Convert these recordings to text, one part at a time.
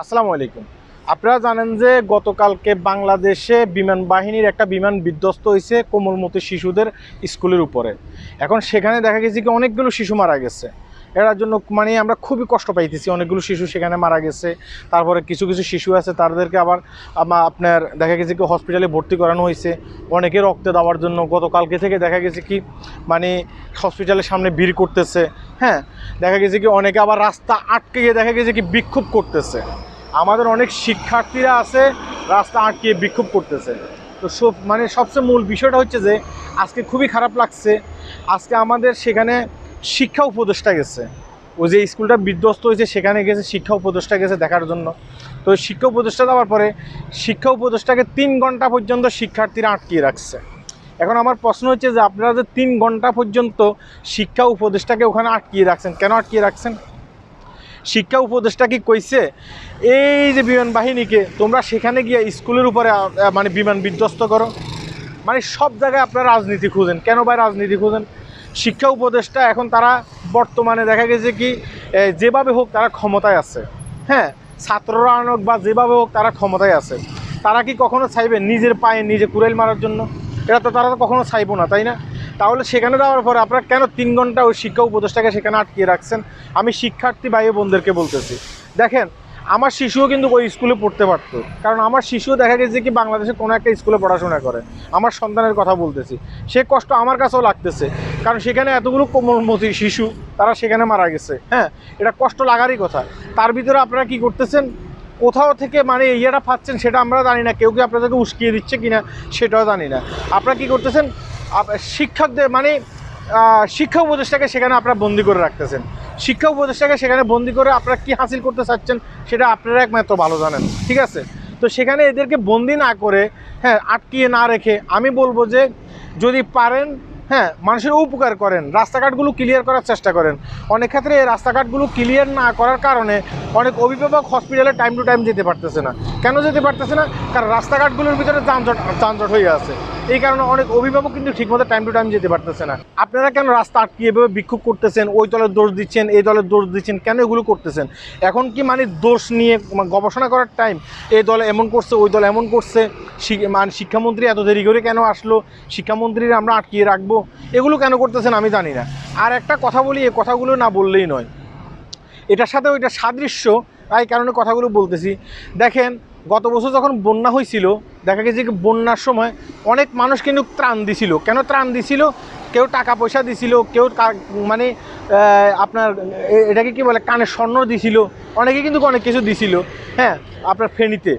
আসসালামু আলাইকুম। আপনারা জানেন যে গতকালকে বাংলাদেশে বিমান বাহিনীর একটা বিমান বিধ্বস্ত হয়েছে কোমলমতি শিশুদের স্কুলের উপরে। এখন সেখানে দেখা গেছে কি অনেকগুলো শিশু মারা গেছে। এটার জন্য মানে আমরা খুবই কষ্ট পাইতেছি, অনেকগুলো শিশু সেখানে মারা গেছে। তারপরে কিছু কিছু শিশু আছে, তাদেরকে আবার আপনার দেখা গেছে কি হসপিটালে ভর্তি করানো হয়েছে। অনেকে রক্ত দেওয়ার জন্য গতকালকে থেকে দেখা গেছে কি মানে হসপিটালের সামনে ভিড় করতেছে। হ্যাঁ দেখা গেছে কি অনেকে আবার রাস্তা আটকে গিয়ে দেখা গেছে কি বিক্ষোভ করতেছে। আমাদের অনেক শিক্ষার্থীরা আছে, রাস্তা আটকিয়ে বিক্ষোভ করতেছে। তো সব মানে সবচেয়ে মূল বিষয়টা হচ্ছে যে, আজকে খুবই খারাপ লাগছে। আজকে আমাদের সেখানে শিক্ষা উপদেষ্টা গেছে। ওই যে স্কুলটা বিধ্বস্ত হয়েছে, সেখানে গেছে, শিক্ষা উপদেষ্টা গেছে দেখার জন্য। তো শিক্ষা উপদেষ্টা দেওয়ার পরে, শিক্ষা উপদেষ্টাকে তিন ঘণ্টা পর্যন্ত শিক্ষার্থীরা আটকিয়ে রাখছে। এখন আমার প্রশ্ন হচ্ছে যে আপনারা যে তিন ঘণ্টা পর্যন্ত শিক্ষা উপদেষ্টাকে ওখানে আটকিয়ে রাখছেন, কেন আটকিয়ে রাখছেন? শিক্ষা উপদেষ্টা কি কইছে, এই যে বিমান বাহিনীকে তোমরা সেখানে গিয়ে স্কুলের উপরে মানে বিমান বিধ্বস্ত করো। মানে সব জায়গায় আপনারা রাজনীতি খুঁজেন। কেন ভাই রাজনীতি খুঁজেন? শিক্ষা উপদেষ্টা এখন তারা বর্তমানে দেখা গেছে কি যেভাবে হোক তারা ক্ষমতায় আছে। হ্যাঁ ছাত্ররা আনক বা যেভাবে হোক তারা ক্ষমতায় আছে। তারা কি কখনো চাইবে নিজের পায়ে নিজে কুড়াইল মারার জন্য? এটা তো তারা তো কখনো চাইব না, তাই না? তাহলে সেখানে যাওয়ার পরে আপনারা কেন তিন ঘণ্টা ওই শিক্ষা উপদেষ্টাকে সেখানে আটকিয়ে রাখছেন? আমি শিক্ষার্থী ভাই বোনদেরকে বলতেছি। দেখেন, আমার শিশুও কিন্তু ওই স্কুলে পড়তে পারতো। কারণ আমার শিশুও দেখা গেছে কি বাংলাদেশে কোনো একটা স্কুলে পড়াশোনা করে। আমার সন্তানের কথা বলতেছি। সে কষ্ট আমার কাছেও লাগতেছে। কারণ সেখানে এতগুলো কোমলমতি শিশু, তারা সেখানে মারা গেছে। হ্যাঁ এটা কষ্ট লাগারই কথা। তার ভিতরে আপনারা কি করতেছেন? কোথাও থেকে মানে ইয়েটা পাচ্ছেন সেটা আমরা জানি না। কেউ কি আপনাদেরকে উস্কিয়ে দিচ্ছে কিনা সেটাও জানি না। আপনারা কি করতেছেন? শিক্ষকদের মানে শিক্ষা উপদেষ্টাকে সেখানে আপনারা বন্দি করে রাখতেছেন। শিক্ষা উপদেষ্টাকে সেখানে বন্দি করে আপনারা কি হাসিল করতে চাচ্ছেন সেটা আপনারা একমাত্র ভালো জানেন, ঠিক আছে? তো সেখানে এদেরকে বন্দি না করে হ্যাঁ আটকিয়ে না রেখে আমি বলব যে যদি পারেন হ্যাঁ মানুষের উপকার করেন, রাস্তাঘাটগুলো ক্লিয়ার করার চেষ্টা করেন। অনেক ক্ষেত্রে এই রাস্তাঘাটগুলো ক্লিয়ার না করার কারণে অনেক অভিভাবক হসপিটালে টাইম টু টাইম যেতে পারতেছে না। কেন যেতে পারতেছে না? কারণ রাস্তাঘাটগুলোর ভিতরে যানজট যানজট হয়ে আছে। এই কারণে অনেক অভিভাবক কিন্তু ঠিকমতো টাইম টু টাইম যেতে পারতেছে না। আপনারা কেন রাস্তা আটকে এভাবে বিক্ষোভ করতেছেন? ওই দলের দোষ দিচ্ছেন, এই দলের দোষ দিচ্ছেন, কেন এগুলো করতেছেন? এখন কি মানে দোষ নিয়ে মানে গবেষণা করার টাইম এই দল এমন করছে, ওই দল এমন করছে মানে শিক্ষামন্ত্রী এত দেরি করে কেন আসলো? শিক্ষামন্ত্রীর আমরা আটকিয়ে রাখব? এগুলো কেন করতেছেন আমি জানি না। আর একটা কথা বলি এই কথাগুলো না বললেই নয়। এটার সাথে ওইটা সাদৃশ্য, তাই কারণে কথাগুলো বলতেছি। দেখেন গত বছর যখন বন্যা হয়েছিল, দেখা গেছে কি বন্যার সময় অনেক মানুষ কিন্তু ত্রাণ দিছিল। কেন ত্রাণ দিছিল? কেউ টাকা পয়সা দিছিল, কেউ মানে আপনার এটাকে কি বলে, কানে স্বর্ণ দিছিল। অনেকে কিন্তু অনেক কিছু দিছিল হ্যাঁ আপনার ফেনীতে।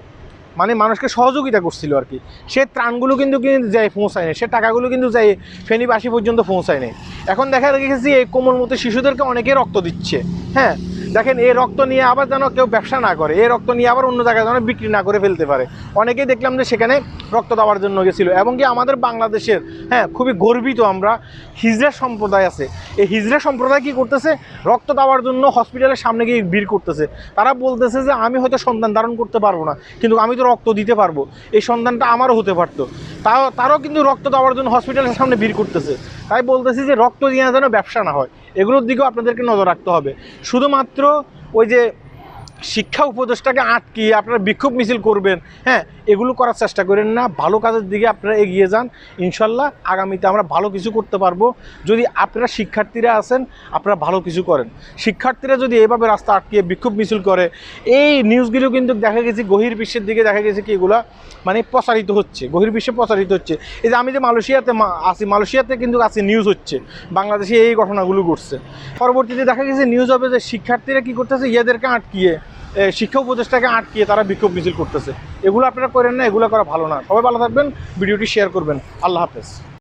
মানে মানুষকে সহযোগিতা করছিল আর কি। সে ত্রাণগুলো কিন্তু যাই পৌঁছায় নেই সে টাকাগুলো কিন্তু যাই ফেনীবাসী পর্যন্ত পৌঁছায় নেই এখন দেখা গেছে এই কোমল মতো শিশুদেরকে অনেকে রক্ত দিচ্ছে হ্যাঁ। দেখেন, এই রক্ত নিয়ে আবার যেন কেউ ব্যবসা না করে, এই রক্ত নিয়ে আবার অন্য জায়গায় যেন বিক্রি না করে ফেলতে পারে। অনেকেই দেখলাম যে সেখানে রক্ত দেওয়ার জন্য গেছিল, এবং কি আমাদের বাংলাদেশের হ্যাঁ খুবই গর্বিত আমরা হিজড়া সম্প্রদায় আছে। এই হিজড়া সম্প্রদায় কি করতেছে? রক্ত দেওয়ার জন্য হসপিটালের সামনে গিয়ে ভিড় করতেছে। তারা বলতেছে যে, আমি হয়তো সন্তান ধারণ করতে পারব না, কিন্তু আমি তো রক্ত দিতে পারব। এই সন্তানটা আমারও হতে পারতো। তাও, তারাও কিন্তু রক্ত দেওয়ার জন্য হসপিটালের সামনে ভিড় করতেছে। তাই বলতেছি যে, রক্ত দিয়ে যেন ব্যবসা না হয়। এগুলোর দিকেও আপনাদেরকে নজর রাখতে হবে। শুধুমাত্র ওই যে শিক্ষা উপদেশটাকে আটকিয়ে আপনারা বিক্ষোভ মিছিল করবেন হ্যাঁ এগুলো করার চেষ্টা করেন না। ভালো কাজের দিকে আপনারা এগিয়ে যান। ইনশাল্লাহ আগামীতে আমরা ভালো কিছু করতে পারব। যদি আপনারা শিক্ষার্থীরা আছেন, আপনারা ভালো কিছু করেন। শিক্ষার্থীরা যদি এভাবে রাস্তা আটকিয়ে বিক্ষোভ মিছিল করে, এই নিউজগুলো কিন্তু দেখা গেছে গভীর বিশ্বের দিকে দেখা গেছে কি এগুলা মানে প্রচারিত হচ্ছে গভীর বিশ্বে প্রচারিত হচ্ছে। এই যে আমি যে মালয়েশিয়াতে আছি, মালয়েশিয়াতে কিন্তু আছে নিউজ হচ্ছে, বাংলাদেশে এই ঘটনাগুলো ঘটছে। পরবর্তীতে দেখা গেছে নিউজ হবে যে শিক্ষার্থীরা কি করতেছে ইয়েদেরকে আটকিয়ে শিক্ষা উপদেষ্টাকে আটকিয়ে তারা বিক্ষোভ মিছিল করতেছে। এগুলো আপনারা করেন না, এগুলো করা ভালো না। সবাই ভালো থাকবেন, ভিডিওটি শেয়ার করবেন। আল্লাহ হাফেজ।